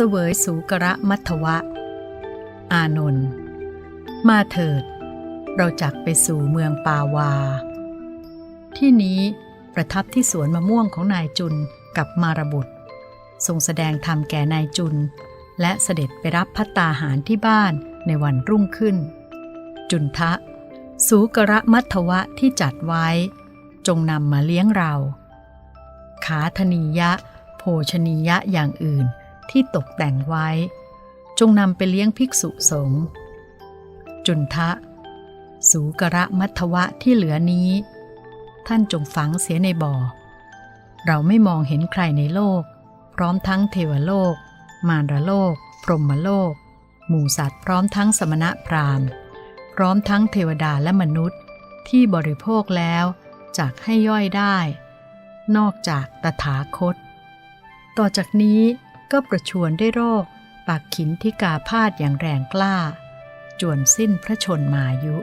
เสวยสูกระมัทวะ อานนท์มาเถิด เราจักไปสู่เมืองปาวา ที่นี้ประทับที่สวนมะม่วงของนายจุนกับมารบุตร ทรงแสดงธรรมแก่นายจุน และเสด็จไปรับพัตตาหารที่บ้านในวันรุ่งขึ้น จุนทะ สูกระมัทวะที่จัดไว้ จงนำมาเลี้ยงเรา ขาธนียะ โภชนียะอย่างอื่น ที่ตกแต่งไว้ จงนำไปเลี้ยงภิกษุสงฆ์จุนทะ สูกระมัทวะที่เหลือนี้ ท่านจงฝังเสียในบ่อ เราไม่มองเห็นใครในโลก พร้อมทั้งเทวโลก มารโลก พรหมโลก หมู่สัตว์พร้อมทั้งสมณะพราหมณ์ พร้อมทั้งเทวดาและมนุษย์ที่บริโภคแล้วจากให้ย่อยได้ นอกจากตถาคต ต่อจากนี้ ก็ประชวนได้วยโรค ปากขินที่กาพาดอย่างแรงกล้า จวนสิ้นพระชนมายุ